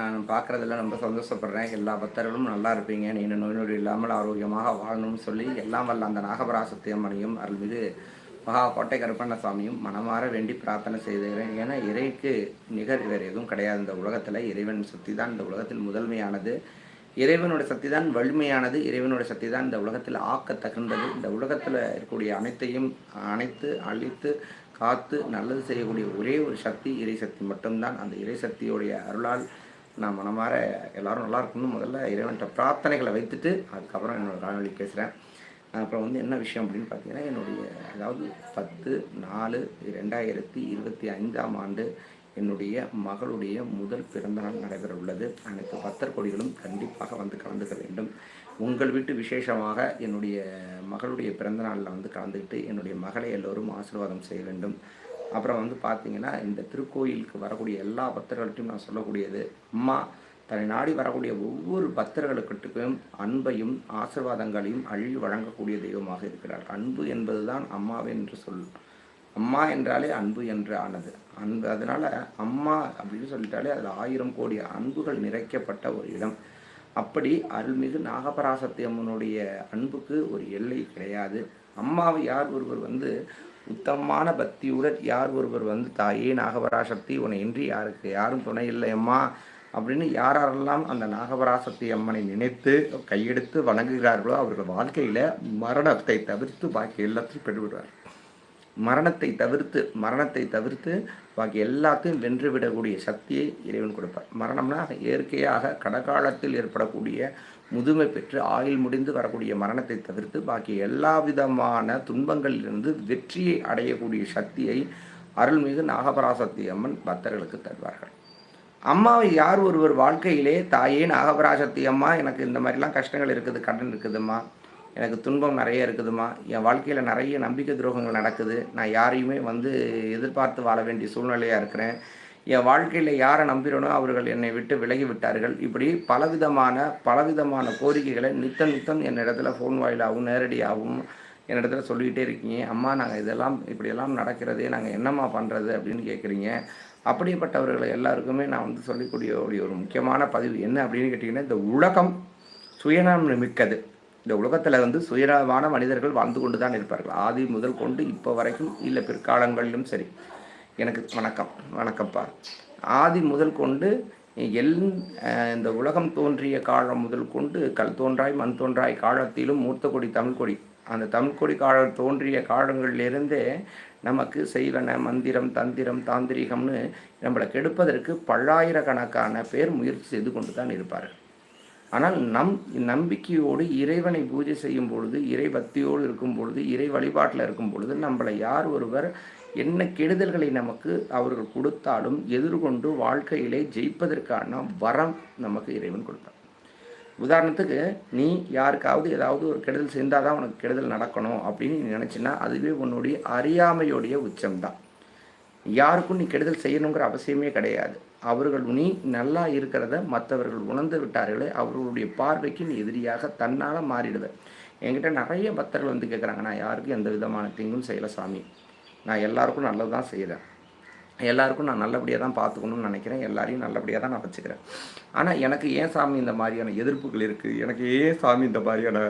நான் பார்க்குறதுல ரொம்ப சந்தோஷப்படுறேன். எல்லா பக்தர்களும் நல்லா இருப்பீங்க. நீண்ட நோய் நொடி இல்லாமல் ஆரோக்கியமாக வாழணும்னு சொல்லி எல்லாம் வல்ல அந்த நாகபராசத்தியம்மனையும் அருள்மிகு மகா கோட்டை கருப்பண்ண சுவாமியும் மனமாற வேண்டி பிரார்த்தனை செய்துகிறேன். ஏன்னா இறைக்கு நிகர் வேறு எதுவும் கிடையாது இந்த உலகத்தில். இறைவன் சக்தி தான் இந்த உலகத்தில் முதன்மையானது. இறைவனோட சக்தி தான் வலிமையானது. இறைவனோட சக்தி தான் இந்த உலகத்தில் ஆக்க தகுந்தது இந்த உலகத்தில் இருக்கக்கூடிய அனைத்தையும் அனைத்து அழித்து காத்து நல்லது செய்யக்கூடிய ஒரே ஒரு சக்தி இறை சக்தி மட்டும்தான். அந்த இறை சக்தியுடைய அருளால் நான் மனமாற எல்லாரும் நல்லா இருக்கணும்னு முதல்ல இறைவன்கிட்ட பிரார்த்தனைகளை வைத்துட்டு அதுக்கப்புறம் என்னோட காணொலி பேசுகிறேன் அப்புறம் வந்து என்ன விஷயம் அப்படின்னு பார்த்தீங்கன்னா என்னுடைய அதாவது பத்து நாலு ரெண்டாயிரத்தி இருபத்தி ஐந்தாம் ஆண்டு என்னுடைய மகளுடைய முதல் பிறந்தநாள் நடைபெற உள்ளது. அனைத்து பக்தர் கொடிகளும் கண்டிப்பாக வந்து கலந்துக்க வேண்டும். உங்கள் வீட்டு விசேஷமாக என்னுடைய மகளுடைய பிறந்தநாளில் வந்து கலந்துக்கிட்டு என்னுடைய மகளை எல்லோரும் ஆசீர்வாதம் செய்ய வேண்டும். அப்புறம் வந்து பார்த்தீங்கன்னா இந்த திருக்கோயிலுக்கு வரக்கூடிய எல்லா பக்தர்கள்ட்டையும் நான் சொல்லக்கூடியது அம்மா தன்னை நாடி வரக்கூடிய ஒவ்வொரு பக்தர்களுக்கிட்டும் அன்பையும் ஆசிர்வாதங்களையும் அள்ளி வழங்கக்கூடிய தெய்வமாக இருக்கிறார் அன்பு என்பதுதான் அம்மாவே என்று சொல் அம்மா என்றாலே அன்பு என்று ஆனது. அன்பு அதனால் அம்மா அப்படின்னு சொல்லிட்டாலே அதில் ஆயிரம் கோடி அன்புகள் நிறைக்கப்பட்ட ஒரு இடம். அப்படி அருள்மிகு நாகபராசத்தியம்மனுடைய அன்புக்கு ஒரு எல்லை கிடையாது. அம்மாவை யார் ஒருவர் வந்து உத்தமமான பக்தியுடன் யார் ஒருவர் வந்து தாயே நாகபராசக்தி உன்னை இன்றி யாருக்கு? யாரும் துணை இல்லையம்மா அப்படின்னு யாரெல்லாம் அந்த நாகபராசக்தி அம்மனை நினைத்து கையெடுத்து வணங்குகிறார்களோ அவர்கள் வாழ்க்கையில் மரணத்தை தவிர்த்து பாக்கி எல்லாத்தையும் பெற்றுவிடுவார். மரணத்தை தவிர்த்து மரணத்தை தவிர்த்து பாக்கி எல்லாத்தையும் வென்றுவிடக்கூடிய சக்தியை இறைவன் கொடுப்பார். மரணம்னா இயற்கையாக கடகாலத்தில் ஏற்படக்கூடிய முதுமை பெற்று ஆயுள் முடிந்து வரக்கூடிய மரணத்தை தவிர்த்து பாக்கி எல்லா விதமான துன்பங்களிலிருந்து வெற்றியை அடையக்கூடிய சக்தியை அருள்மிகு நாகபராசக்தி அம்மன் பக்தர்களுக்கு தருவார்கள். அம்மாவை யார் ஒருவர் வாழ்க்கையிலே தாயே நாகபராசக்தி அம்மா எனக்கு இந்த மாதிரிலாம் கஷ்டங்கள் இருக்குது கடன் இருக்குதும்மா. எனக்கு துன்பம் நிறைய இருக்குதுமா என் வாழ்க்கையில் நிறைய நம்பிக்கை துரோகங்கள் நடக்குது. நான் யாரையுமே வந்து எதிர்பார்த்து வாழ வேண்டிய சூழ்நிலையாக இருக்கிறேன். என் வாழ்க்கையில் யாரை நம்பிறனோ அவர்கள் என்னை விட்டு விலகி விட்டார்கள் இப்படி பலவிதமான பலவிதமான கோரிக்கைகளை நித்தம் நித்தம் என்னிடத்துல ஃபோன் வாயிலாகவும் நேரடியாகவும் என்னிடத்துல சொல்லிக்கிட்டே இருக்கீங்க. அம்மா நாங்கள் இதெல்லாம் இப்படியெல்லாம் நடக்கிறதே நாங்கள் என்னம்மா பண்ணுறது அப்படின்னு கேட்குறீங்க அப்படிப்பட்டவர்களை எல்லாருக்குமே நான் வந்து சொல்லக்கூடிய ஒரு முக்கியமான பதிவு என்ன அப்படின்னு கேட்டிங்கன்னா இந்த உலகம் சுயநலம் மிக்கது. இந்த உலகத்தில் வந்து சுயநலமான மனிதர்கள் வாழ்ந்து கொண்டு தான் இருப்பார்கள். ஆதி முதல் கொண்டு இப்போ வரைக்கும் இல்லை பிற்காலங்களிலும் சரி. எனக்கு வணக்கம் வணக்கம்ப்பா. ஆதி முதல் கொண்டு எல் இந்த உலகம் தோன்றிய காலம் முதல் கொண்டு கல் தோன்றாய் மண் தோன்றாய் காலத்திலும் மூர்த்த கொடி தமிழ் கொடி. அந்த தமிழ் கொடி காலம் தோன்றிய காலங்களிலிருந்தே நமக்கு செய்வன மந்திரம் தந்திரம் தாந்திரிகம்னு நம்மளை கெடுப்பதற்கு பல்லாயிரக்கணக்கான பேர் முயற்சி செய்து கொண்டு தான் இருப்பார்கள் ஆனால் நம் நம்பிக்கையோடு இறைவனை பூஜை செய்யும் பொழுது இறை பக்தியோடு இருக்கும் பொழுது இறை வழிபாட்டில் இருக்கும் பொழுது நம்மளை யார் ஒருவர் என்ன கெடுதல்களை நமக்கு அவர்கள் கொடுத்தாலும் எதிர்கொண்டு வாழ்க்கையிலே ஜெயிப்பதற்கான வரம் நமக்கு இறைவன் கொடுத்தான். உதாரணத்துக்கு நீ யாருக்காவது ஏதாவது ஒரு கெடுதல் செஞ்சால் தான் உனக்கு கெடுதல் நடக்கணும் அப்படின்னு நீ நினச்சின்னா அதுவே உன்னுடைய அறியாமையோடைய உச்சம்தான். யாருக்கும் நீ கெடுதல் செய்யணுங்கிற அவசியமே கிடையாது. அவர்கள் நீ நல்லா இருக்கிறத மற்றவர்கள் உணர்ந்து விட்டார்களே அவர்களுடைய பார்வைக்கு நீ எதிரியாக தன்னால் மாறிடுவேன் என்கிட்ட நிறைய பக்தர்கள் வந்து கேட்குறாங்க நான் யாருக்கும் எந்த விதமான தீங்கும் செய்யலை சாமி. நான் எல்லாருக்கும் நல்லது தான் செய்கிறேன் எல்லாருக்கும் நான் நல்லபடியாக தான் பார்த்துக்கணும்னு நினைக்கிறேன். எல்லாரையும் நல்லபடியாக தான் நான் வச்சுக்கிறேன். ஆனால் எனக்கு ஏன் சாமி இந்த மாதிரியான எதிர்ப்புகள் இருக்குது எனக்கு ஏன் சாமி இந்த மாதிரியான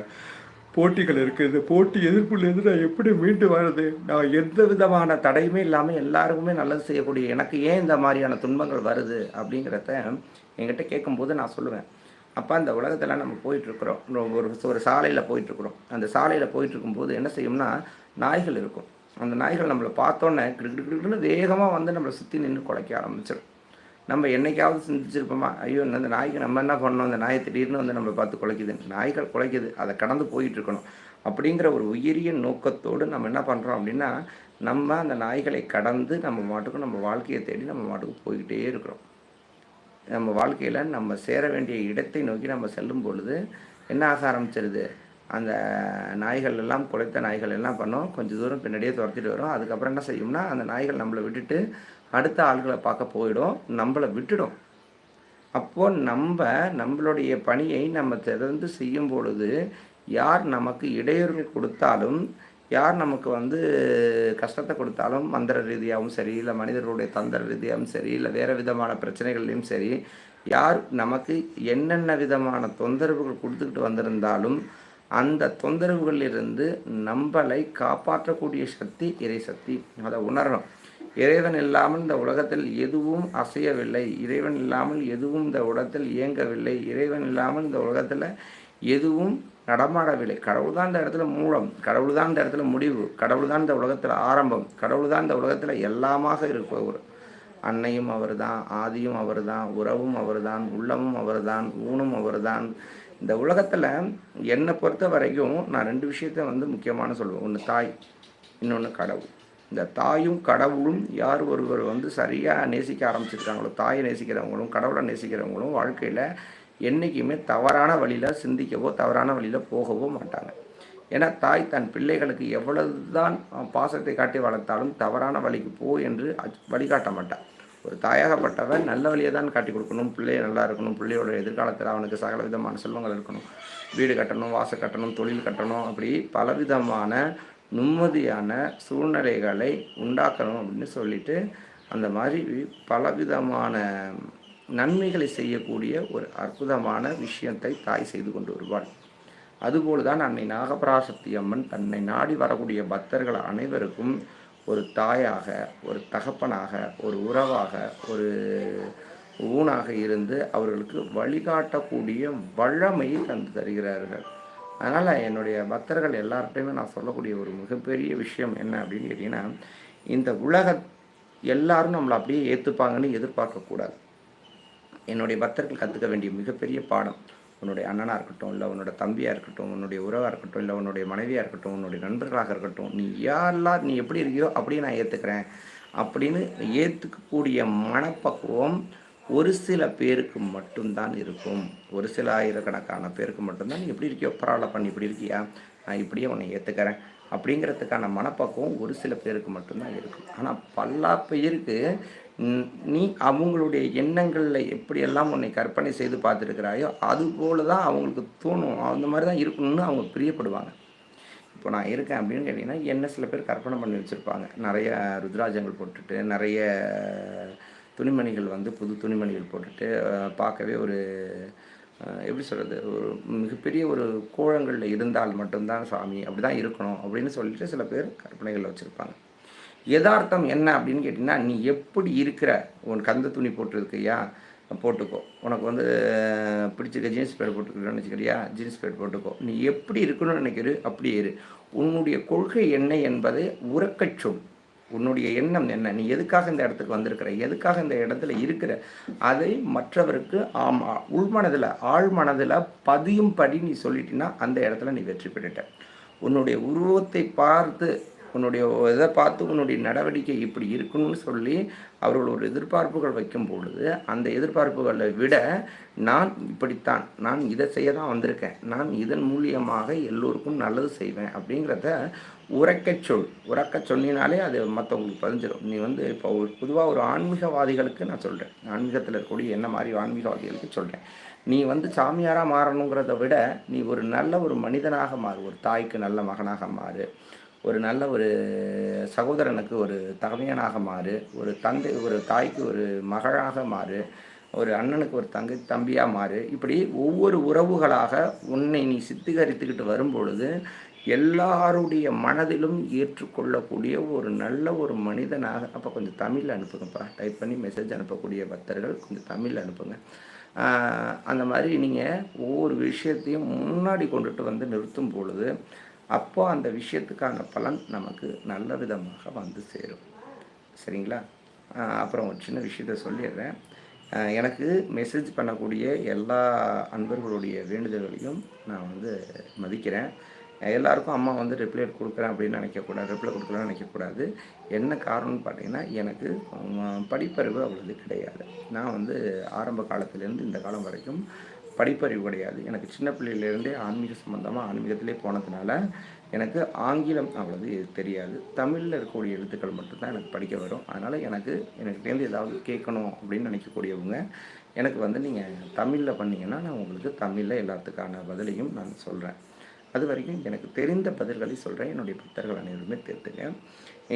போட்டிகள் இருக்குது போட்டி எதிர்ப்புலேருந்து நான் எப்படி மீண்டு வர்றது? நான் எந்த விதமான தடையுமே இல்லாமல் எல்லாருக்குமே நல்லது செய்யக்கூடிய எனக்கு ஏன் இந்த மாதிரியான துன்பங்கள் வருது அப்படிங்கிறத என்கிட்ட கேட்கும்போது நான் சொல்லுவேன். அப்போ அந்த உலகத்தில் நம்ம போயிட்டுருக்குறோம். ஒரு ஒரு சாலையில் போயிட்டுருக்குறோம். அந்த சாலையில் போயிட்டுருக்கும்போது என்ன செய்யும்னா நாய்கள் இருக்கும். அந்த நாய்கள் நம்மளை பார்த்தோன்னே கிடுக்கிடுக்கிடுன்னு வேகமாக வந்து நம்மளை சுற்றி நின்று குலைக்க ஆரம்பிச்சிடும் நம்ம என்னைக்காவது சிந்திச்சிருப்போமா? ஐயோ இந்த நாய்க்கு நம்ம என்ன பண்ணோம் இந்த நாயை திடீர்னு வந்து நம்மளை பார்த்து குலைக்குது. நாய்கள் குலைக்குது. அதை கடந்து போயிட்டுருக்கணும் அப்படிங்கிற ஒரு உயரிய நோக்கத்தோடு நம்ம என்ன பண்ணுறோம் அப்படின்னா நம்ம அந்த நாய்களை கடந்து நம்ம மாட்டுக்கும் நம்ம வாழ்க்கையை தேடி நம்ம மாட்டுக்கு போய்கிட்டே இருக்கிறோம். நம்ம வாழ்க்கையில் நம்ம சேர வேண்டிய இடத்தை நோக்கி நம்ம செல்லும் பொழுது என்ன ஆக ஆரம்பிச்சிருது? அந்த நாய்கள் எல்லாம் குலைத்த நாய்கள் எல்லாம் பண்ணோம். கொஞ்சம் தூரம் பின்னாடியே துரத்திட்டு வரும். அதுக்கப்புறம் என்ன செய்யும்னா அந்த நாய்கள் நம்மளை விட்டுட்டு அடுத்த ஆள்களை பார்க்க போயிடும். நம்மளை விட்டுடும். அப்போது நம்ம நம்மளுடைய பணியை நம்ம திறந்து செய்யும் பொழுது யார் நமக்கு இடையூறுகள் கொடுத்தாலும் யார் நமக்கு வந்து கஷ்டத்தை கொடுத்தாலும் மந்திர ரீதியாகவும் சரி இல்லை மனிதர்களுடைய தந்திர ரீதியாகவும் சரி இல்லை வேறு விதமான பிரச்சனைகள்லையும் சரி யார் நமக்கு என்னென்ன விதமான தொந்தரவுகள் கொடுத்துக்கிட்டு வந்திருந்தாலும் அந்த தொந்தரவுகளிலிருந்து நம்மளை காப்பாற்றக்கூடிய சக்தி இறை சக்தி. அதை உணரணும். இறைவன் இல்லாமல் இந்த உலகத்தில் எதுவும் அசையவில்லை. இறைவன் இல்லாமல் எதுவும் இந்த உலகத்தில் இயங்கவில்லை. இறைவன் இல்லாமல் இந்த உலகத்தில் எதுவும் நடமாடவில்லை. கடவுள் தான் இந்த இடத்துல மூலம் கடவுள் தான் இந்த இடத்துல முடிவு கடவுள் தான் இந்த உலகத்தில் ஆரம்பம் கடவுள் தான் இந்த உலகத்தில் எல்லாமாக இருப்பவர். அன்னையும் அவர் தான் ஆதியும் அவர் தான் உறவும் அவர் தான் உள்ளமும் அவர் தான் ஊனும் அவர் தான் இந்த உலகத்தில் என்னை பொறுத்த வரைக்கும் நான் ரெண்டு விஷயத்த வந்து முக்கியமான சொல்லுவேன். ஒன்று தாய் இன்னொன்று கடவுள். இந்த தாயும் கடவுளும் யார் ஒருவர் வந்து சரியாக நேசிக்க ஆரம்பிச்சிருக்காங்களோ தாயை நேசிக்கிறவங்களும் கடவுளை நேசிக்கிறவங்களும் வாழ்க்கையில் என்றைக்குமே தவறான வழியில் சிந்திக்கவோ தவறான வழியில் போகவோ மாட்டாங்க. ஏன்னா தாய் தன் பிள்ளைகளுக்கு எவ்வளவு தான் பாசத்தை காட்டி வளர்த்தாலும் தவறான வழிக்கு போ என்று அச்- வழிகாட்ட மாட்டாள் ஒரு தாயாகப்பட்டவன் நல்ல வழியை தான் காட்டி கொடுக்கணும். பிள்ளைய நல்லா இருக்கணும். பிள்ளையோட எதிர்காலத்தில் அவனுக்கு சகல விதமான செல்வங்கள் இருக்கணும். வீடு கட்டணும் வாசல் கட்டணும் தொழில் கட்டணும். அப்படி பலவிதமான நிம்மதியான சூழ்நிலைகளை உண்டாக்கணும் அப்படின்னு சொல்லிட்டு அந்த மாதிரி பலவிதமான நன்மைகளை செய்யக்கூடிய ஒரு அற்புதமான விஷயத்தை தாய் செய்து கொண்டு வருவாள். அதுபோல் தான் அன்னை நாகபராசக்தி அம்மன் தன்னை நாடி வரக்கூடிய பக்தர்கள் அனைவருக்கும் ஒரு தாயாக ஒரு தகப்பனாக ஒரு உறவாக ஒரு ஊனாக இருந்து அவர்களுக்கு வழிகாட்டக்கூடிய வல்லமையை தந்து தருகிறார்கள். அதனால் என்னுடைய பக்தர்கள் எல்லார்ட்டையுமே நான் சொல்லக்கூடிய ஒரு மிகப்பெரிய விஷயம் என்ன அப்படின்னு கேட்டிங்கன்னா இந்த உலக எல்லாரும் நம்மளை அப்படியே ஏற்றுப்பாங்கன்னு எதிர்பார்க்கக்கூடாது. என்னுடைய பக்தர்கள் கற்றுக்க வேண்டிய மிகப்பெரிய பாடம். உன்னுடைய அண்ணனாக இருக்கட்டும் இல்லை உன்னோட தம்பியாக இருக்கட்டும் உன்னுடைய உறவாக இருக்கட்டும் இல்லை உன்னுடைய மனைவியாக இருக்கட்டும் உன்னுடைய நண்பர்களாக இருக்கட்டும் நீ யாரெல்லாம் நீ எப்படி இருக்கியோ அப்படியே நான் ஏற்றுக்கிறேன் அப்படின்னு ஏற்றுக்கக்கூடிய மனப்பக்குவம் ஒரு சில பேருக்கு மட்டும்தான் இருக்கும். ஒரு சில ஆயிரக்கணக்கான பேருக்கு மட்டும்தான் நீ எப்படி இருக்கியோ பரவாயில்ல பண்ணி இப்படி இருக்கியா? நான் இப்படியே உன்னை ஏற்றுக்கிறேன் அப்படிங்கிறதுக்கான மனப்பக்குவம் ஒரு சில பேருக்கு மட்டும்தான் இருக்கும். ஆனால் பல்லா பேருக்கு நீ அவங்களுடைய எண்ணங்களில் எப்படியெல்லாம் உன்னை கற்பனை செய்து பார்த்துருக்கிறாயோ அது போல தான் அவங்களுக்கு தோணும். அந்த மாதிரி தான் இருக்கணும்னு அவங்க பிரியப்படுவாங்க. இப்போ நான் இருக்கேன் அப்படின்னு கேட்டிங்கன்னா என்ன சில பேர் கற்பனை பண்ணி வச்சுருப்பாங்க. நிறைய ருத்ராஜங்கள் போட்டுட்டு நிறைய துணிமணிகள் வந்து புது துணிமணிகள் போட்டுட்டு பார்க்கவே ஒரு எப்படி சொல்கிறது ஒரு மிகப்பெரிய ஒரு கோலங்களில் இருந்தால் மட்டும்தான் சாமி அப்படி தான் இருக்கணும் அப்படின்னு சொல்லிட்டு சில பேர் கற்பனைகள் வச்சுருப்பாங்க. யதார்த்தம் என்ன அப்படின்னு கேட்டிங்கன்னா நீ எப்படி இருக்கிற உன் கந்த துணி போட்டிருக்கியா போட்டுக்கோ. உனக்கு வந்து பிடிச்சிருக்க ஜீன்ஸ் பேண்ட் போட்டுக்கிறேன்னு வச்சுக்கிறியா ஜீன்ஸ் பேண்ட் போட்டுக்கோ. நீ எப்படி இருக்கணும்னு நினைக்கிற அப்படியே இரு. உன்னுடைய கொள்கை என்ன என்பதை உறக்கச் சொல். உன்னுடைய எண்ணம் என்ன? நீ எதுக்காக இந்த இடத்துக்கு வந்திருக்கிற? எதுக்காக இந்த இடத்துல இருக்கிற? அதை மற்றவருக்கு ஆம் உள்மனதில் ஆழ்மனதில் பதியும்படி நீ சொல்லிட்டினா அந்த இடத்துல நீ வெற்றி பெற்றுட்ட. உன்னுடைய உருவத்தை பார்த்து உன்னுடைய இதை பார்த்து உன்னுடைய நடவடிக்கை இப்படி இருக்கணும்னு சொல்லி அவர்கள் ஒரு எதிர்பார்ப்புகள் வைக்கும் பொழுது அந்த எதிர்பார்ப்புகளை விட நான் இப்படித்தான் நான் இதை செய்ய தான் வந்திருக்கேன் நான் இதன் மூலியமாக எல்லோருக்கும் நல்லது செய்வேன் அப்படிங்கிறத உரைக்கச் சொல் உறக்க சொன்னினாலே அது மற்றவங்களுக்கு பதிஞ்சிடும் நீ வந்து இப்போ ஒரு பொதுவாக ஒரு ஆன்மீகவாதிகளுக்கு நான் சொல்கிறேன் ஆன்மீகத்தில் இருக்கக்கூடிய என்ன மாதிரி ஆன்மீகவாதிகளுக்கு சொல்கிறேன் நீ வந்து சாமியாராக மாறணுங்கிறத விட நீ ஒரு நல்ல ஒரு மனிதனாக மாறு ஒரு தாய்க்கு நல்ல மகனாக மாறு ஒரு நல்ல ஒரு சகோதரனுக்கு ஒரு தகமையனாக மாறு ஒரு தந்தை ஒரு தாய்க்கு ஒரு மகளாக மாறு ஒரு அண்ணனுக்கு ஒரு தங்கை தம்பியாக மாறு. இப்படி ஒவ்வொரு உறவுகளாக உன்னை நீ சித்திகரித்துக்கிட்டு வரும்பொழுது எல்லாருடைய மனதிலும் ஏற்றுக்கொள்ளக்கூடிய ஒரு நல்ல ஒரு மனிதனாக அப்போ கொஞ்சம் தமிழில் அனுப்புங்கப்பா. டைப் பண்ணி மெசேஜ் அனுப்பக்கூடிய பக்தர்கள் கொஞ்சம் தமிழில் அனுப்புங்க. அந்த மாதிரி நீங்கள் ஒவ்வொரு விஷயத்தையும் முன்னாடி கொண்டுட்டு வந்து நிறுத்தும் பொழுது அப்போ அந்த விஷயத்துக்கான பலன் நமக்கு நல்ல விதமாக வந்து சேரும். சரிங்களா? அப்புறம் ஒரு சின்ன விஷயத்த சொல்லிடுறேன். எனக்கு மெசேஜ் பண்ணக்கூடிய எல்லா அன்பர்களுடைய வேண்டுதல்களையும் நான் வந்து மதிக்கிறேன். எல்லாருக்கும் அம்மா வந்து ரிப்ளை கொடுக்குறேன் அப்படின்னு நினைக்கக்கூடாது ரிப்ளை கொடுக்குறேன்னு நினைக்கக்கூடாது. என்ன காரணம்னு பார்த்தீங்கன்னா எனக்கு படிப்பறிவு அவ்வளவு கிடையாது. நான் வந்து ஆரம்ப காலத்துலேருந்து இந்த காலம் வரைக்கும் படிப்பறிவு கிடையாது. எனக்கு சின்ன பிள்ளையிலேருந்தே ஆன்மீக சம்மந்தமாக ஆன்மீகத்திலே போனதுனால எனக்கு ஆங்கிலம் அவ்வளவு தெரியாது. தமிழில் இருக்கக்கூடிய எழுத்துக்கள் மட்டும்தான் எனக்கு படிக்க வரும். அதனால் எனக்கு எனக்கிட்டேருந்து ஏதாவது கேட்கணும் அப்படின்னு நினைக்கக்கூடியவங்க எனக்கு வந்து நீங்கள் தமிழில் பண்ணிங்கன்னா நான் உங்களுக்கு தமிழில் எல்லாத்துக்கான பதிலையும் நான் சொல்கிறேன் அது வரைக்கும் எனக்கு தெரிந்த பதில்களை சொல்கிறேன் என்னுடைய பக்தர்கள் அனைவருமே தெரிஞ்சுங்க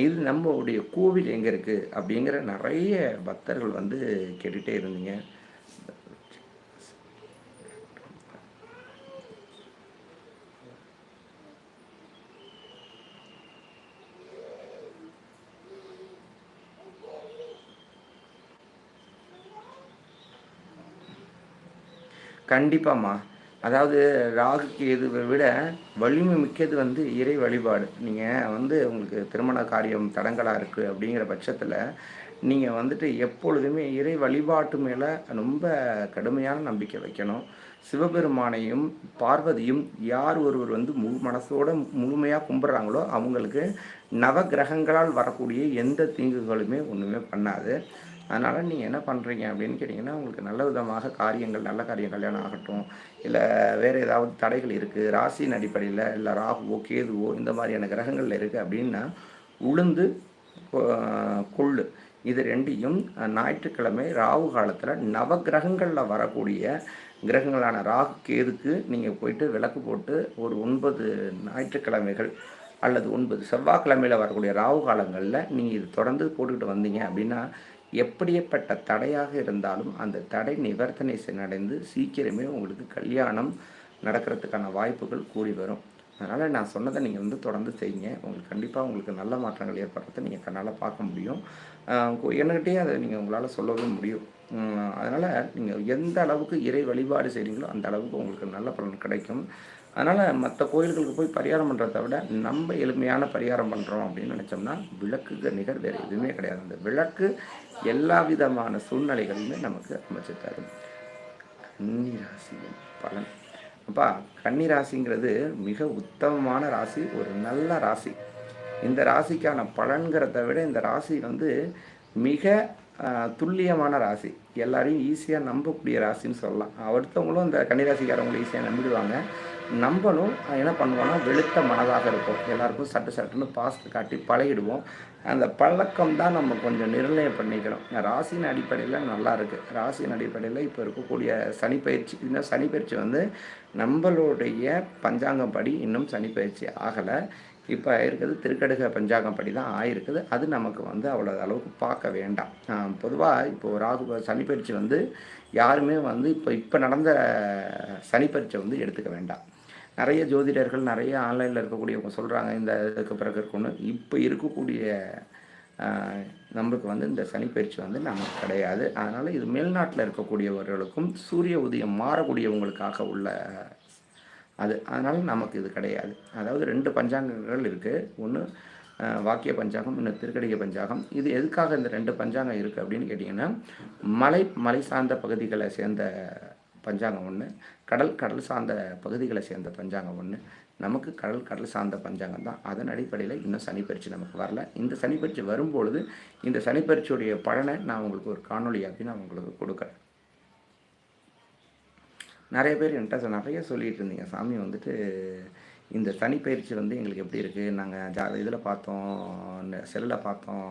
இது நம்மளுடைய கோவில் எங்கே இருக்குது அப்படிங்கிற நிறைய பக்தர்கள் வந்து கேட்டுகிட்டே இருந்தீங்க. கண்டிப்பாம்மா. அதாவது ராகு கேதுவை விட வலிமை மிக்கது வந்து இறை வழிபாடு. நீங்கள் வந்து உங்களுக்கு திருமண காரியம் தடங்கலாக இருக்குது அப்படிங்கிற பட்சத்தில் நீங்கள் வந்துட்டு எப்பொழுதுமே இறை வழிபாட்டு மேலே ரொம்ப கடுமையான நம்பிக்கை வைக்கணும். சிவபெருமானையும் பார்வதியும் யார் ஒருவர் வந்து முழு மனசோட முழுமையாக கும்பிட்றாங்களோ அவங்களுக்கு நவகிரகங்களால் வரக்கூடிய எந்த தீங்குகளுமே ஒன்றுமே பண்ணாது. அதனால் நீங்கள் என்ன பண்ணுறீங்க அப்படின்னு கேட்டிங்கன்னா உங்களுக்கு நல்ல விதமாக காரியங்கள் நல்ல காரியம் கல்யாணம் ஆகட்டும். இல்லை வேறு ஏதாவது தடைகள் இருக்குது ராசியின் அடிப்படையில் இல்லை ராகுவோ கேதுவோ இந்த மாதிரியான கிரகங்கள் இருக்குது அப்படின்னா உளுந்து கொ- கொள்ளு. இது ரெண்டையும் ஞாயிற்றுக்கிழமை ராகு காலத்தில் நவகிரகங்களில் வரக்கூடிய கிரகங்களான ராகு கேதுக்கு நீங்கள் போயிட்டு விளக்கு போட்டு ஒரு ஒன்பது ஞாயிற்றுக்கிழமைகள் அல்லது ஒன்பது செவ்வாய்க்கிழமையில் வரக்கூடிய ராகு காலங்களில் நீங்கள் இது தொடர்ந்து போட்டுக்கிட்டு வந்தீங்க அப்படின்னா எப்படியப்பட்ட தடையாக இருந்தாலும் அந்த தடை நிவர்த்தனை அடைந்து சீக்கிரமே உங்களுக்கு கல்யாணம் நடக்கிறதுக்கான வாய்ப்புகள் கூடி வரும். அதனால் நான் சொன்னதை நீங்கள் வந்து தொடர்ந்து செய்யுங்க. உங்களுக்கு கண்டிப்பாக உங்களுக்கு நல்ல மாற்றங்கள் ஏற்படுறதை நீங்கள் கண்ணால் பார்க்க முடியும். என்கிட்டயே அதை நீங்கள் உங்களால் சொல்லவே முடியும். அதனால் நீங்கள் எந்த அளவுக்கு இறை வழிபாடு செய்கிறீங்களோ அந்த அளவுக்கு உங்களுக்கு நல்ல பலன் கிடைக்கும். அதனால் மற்ற கோயில்களுக்கு போய் பரிகாரம் பண்ணுறத விட நம்ம எளிமையான பரிகாரம் பண்ணுறோம் அப்படின்னு நினச்சோம்னா விளக்குக்கு நிகர் வேறு எதுவுமே கிடையாது. அந்த விளக்கு எல்லா விதமான சூழ்நிலைகளுமே நமக்கு அமைச்சு தரும். கன்னிராசியின் பலன். அப்பா கன்னி ராசிங்கிறது மிக உத்தமமான ராசி ஒரு நல்ல ராசி. இந்த ராசிக்கான பலன்கிறத விட இந்த ராசி வந்து மிக துல்லியமான ராசி. எல்லாரையும் ஈஸியாக நம்பக்கூடிய ராசின்னு சொல்லலாம். அடுத்தவங்களும் இந்த கன்னிராசிக்காரவங்களை ஈஸியாக நம்பிடுவாங்க. நம்மளும் என்ன பண்ணுவோம்னா வெளுத்த மனதாக இருக்கும். எல்லாருக்கும் சட்டு சட்டுன்னு பாஸ்ட் காட்டி பழகிடுவோம். அந்த பழக்கம் தான் நம்ம கொஞ்சம் நிர்ணயம் பண்ணிக்கணும். ராசியின் அடிப்படையில் நல்லா இருக்குது ராசியின் அடிப்படையில் இப்போ இருக்கக்கூடிய சனி பயிற்சி இன்னும் சனி பயிற்சி வந்து நம்மளுடைய பஞ்சாங்கப்படி இன்னும் சனி பயிற்சி ஆகலை. இப்போ இருக்கிறது திருக்கடுக பஞ்சாங்கப்படி தான் ஆயிருக்குது. அது நமக்கு வந்து அவ்வளோ அளவுக்கு பார்க்க வேண்டாம். பொதுவாக இப்போது ராகு சனிப்பயிற்சி வந்து யாருமே வந்து இப்போ இப்போ நடந்த சனிப்பயிற்சியை வந்து எடுத்துக்க வேண்டாம். நிறைய ஜோதிடர்கள் நிறைய ஆன்லைனில் இருக்கக்கூடியவங்க சொல்கிறாங்க இந்த இதுக்கு பிறகு இருக்குன்னு இப்போ இருக்கக்கூடிய நம்மளுக்கு வந்து இந்த சனிப்பயிற்சி வந்து நமக்கு கிடையாது. அதனால் இது மேல்நாட்டில் இருக்கக்கூடியவர்களுக்கும் சூரிய உதயம் மாறக்கூடியவங்களுக்காக உள்ள அது. அதனால் நமக்கு இது கிடையாது. அதாவது ரெண்டு பஞ்சாங்கங்கள் இருக்குது ஒன்று வாக்கிய பஞ்சாங்கம் இன்னும் திருக்கடிக பஞ்சாங்கம். இது எதுக்காக இந்த ரெண்டு பஞ்சாங்கம் இருக்குது அப்படின்னு கேட்டிங்கன்னா மலை மலை சார்ந்த பகுதிகளை சேர்ந்த பஞ்சாங்கம் ஒன்று கடல் கடல் சார்ந்த பகுதிகளை சேர்ந்த பஞ்சாங்கம் ஒன்று நமக்கு கடல் கடல் சார்ந்த பஞ்சாங்கம் தான். அதன் அடிப்படையில் இன்னும் சனிப்பயிற்சி நமக்கு வரல. இந்த சனிப்பயிற்சி வரும்பொழுது இந்த சனிப்பயிற்சியுடைய பலனை நான் உங்களுக்கு ஒரு காணொளியாக்கி நான் உங்களுக்கு கொடுக்குறேன். நிறைய பேர் என்கிட்ட நிறைய சொல்லிட்டு இருந்தீங்க. சாமி வந்துட்டு இந்த சனிப்பயிற்சி வந்து எங்களுக்கு எப்படி இருக்குது நாங்கள் ஜா இதில் பார்த்தோம் செல்லில் பார்த்தோம்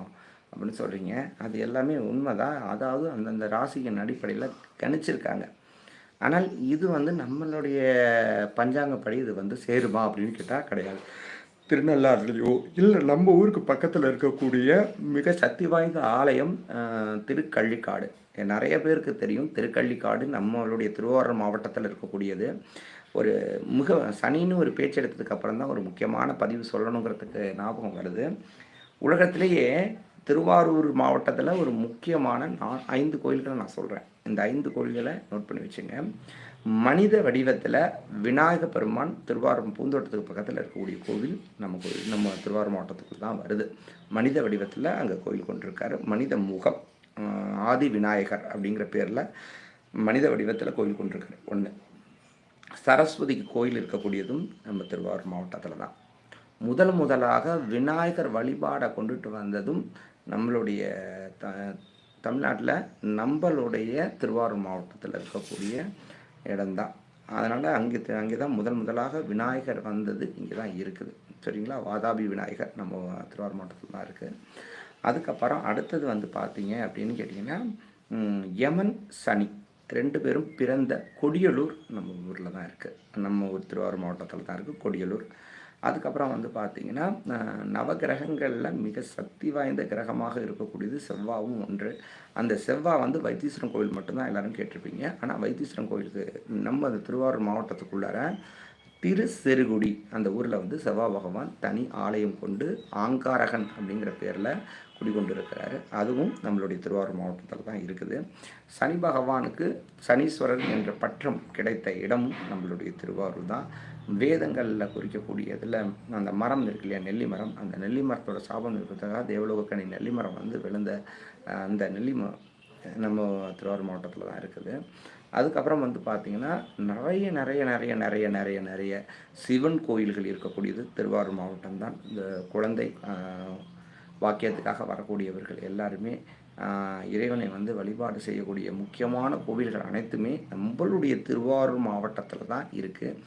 அப்படின்னு சொல்கிறீங்க அது எல்லாமே உண்மைதான். அதாவது அந்தந்த ராசியின் அடிப்படையில் கணிச்சிருக்காங்க. ஆனால் இது வந்து நம்மளுடைய பஞ்சாங்கப்படி இது வந்து சேருமா அப்படின்னு கேட்டால் கிடையாது. திருநள்ளாறுலையோ இல்லை நம்ம ஊருக்கு பக்கத்தில் இருக்கக்கூடிய மிக சக்தி வாய்ந்த ஆலயம் திருக்கள்ளிக்காடு. நிறைய பேருக்கு தெரியும் திருக்கள்ளிக்காடு நம்மளுடைய திருவாரூர் மாவட்டத்தில் இருக்கக்கூடியது. ஒரு மிக சனின்னு ஒரு பேச்சு எடுத்ததுக்கு அப்புறம் தான் ஒரு முக்கியமான பதிவு சொல்லணுங்கிறதுக்கு ஞாபகம் வருது. உலகத்திலேயே திருவாரூர் மாவட்டத்தில் ஒரு முக்கியமான நான் ஐந்து கோயில்களை நான் சொல்கிறேன் இந்த ஐந்து கோயில்களை நோட் பண்ணி வச்சுங்க. மனித வடிவத்தில் விநாயக பெருமான் திருவாரூர் பூந்தோட்டத்துக்கு பக்கத்தில் இருக்கக்கூடிய கோவில் நம்ம கோவில் நம்ம திருவாரூர் மாவட்டத்துக்கு தான் வருது. மனித வடிவத்தில் அங்கே கோயில் கொண்டிருக்காரு. மனித முகம் ஆதி விநாயகர் அப்படிங்கிற பேரில் மனித வடிவத்தில் கோயில் கொண்டிருக்காரு. ஒன்று சரஸ்வதிக்கு கோயில் இருக்கக்கூடியதும் நம்ம திருவாரூர் மாவட்டத்தில் தான். முதல் முதலாக விநாயகர் வழிபாடை கொண்டுட்டு வந்ததும் நம்மளுடைய த தமிழ்நாட்டில் நம்மளுடைய திருவாரூர் மாவட்டத்தில் இருக்கக்கூடிய இடம்தான். அதனால் அங்கே அங்கே தான் முதல் முதலாக விநாயகர் வந்தது இங்கே தான் இருக்குது. சரிங்களா? வாதாபி விநாயகர் நம்ம திருவாரூர் மாவட்டத்தில் தான் இருக்குது அதுக்கப்புறம் அடுத்தது வந்து பார்த்தீங்க அப்படின்னு கேட்டிங்கன்னா யமன் சனி. ரெண்டு பேரும் பிறந்த கொடியலூர் நம்ம ஊரில் தான் இருக்குது நம்ம ஊர் திருவாரூர் மாவட்டத்தில் தான் இருக்குது கொடியலூர். அதுக்கப்புறம் வந்து பார்த்திங்கன்னா நவகிரகங்களில் மிக சக்தி வாய்ந்த கிரகமாக இருக்கக்கூடியது செவ்வாவும் ஒன்று. அந்த செவ்வாய் வந்து வைத்தீஸ்வரன் கோவில் மட்டும்தான் எல்லோரும் கேட்டிருப்பீங்க. ஆனால் வைத்தீஸ்வரன் கோயிலுக்கு நம்ம அந்த திருவாரூர் மாவட்டத்துக்குள்ளார திருசெருகுடி அந்த ஊரில் வந்து செவ்வாய் பகவான் தனி ஆலயம் கொண்டு ஆங்காரகன் அப்படிங்கிற பேரில் குடிகொண்டு இருக்கிறாரு அதுவும் நம்மளுடைய திருவாரூர் மாவட்டத்தில் தான் இருக்குது. சனி பகவானுக்கு சனீஸ்வரர் என்ற பற்றம் கிடைத்த இடமும் நம்மளுடைய திருவாரூர் தான். வேதங்களில் குறிக்கக்கூடியதில் அந்த மரம் இருக்கு இல்லையா நெல்லி மரம். அந்த நெல்லி மரத்தோட சாபம் இருக்கிறதுக்காக தேவலோகக்கணி நெல்லி மரம் வந்து விழுந்த அந்த நெல்லி ம நம்ம திருவாரூர் மாவட்டத்தில் தான் இருக்குது. அதுக்கப்புறம் வந்து பார்த்திங்கன்னா நிறைய நிறைய நிறைய நிறைய நிறைய நிறைய சிவன் கோயில்கள் இருக்கக்கூடியது திருவாரூர் மாவட்டம் தான். இந்த குழந்தை வாக்கியத்துக்காக வரக்கூடியவர்கள் எல்லாருமே இறைவனை வந்து வழிபாடு செய்யக்கூடிய முக்கியமான கோவில்கள் அனைத்துமே நம்மளுடைய திருவாரூர் மாவட்டத்தில் தான் இருக்குது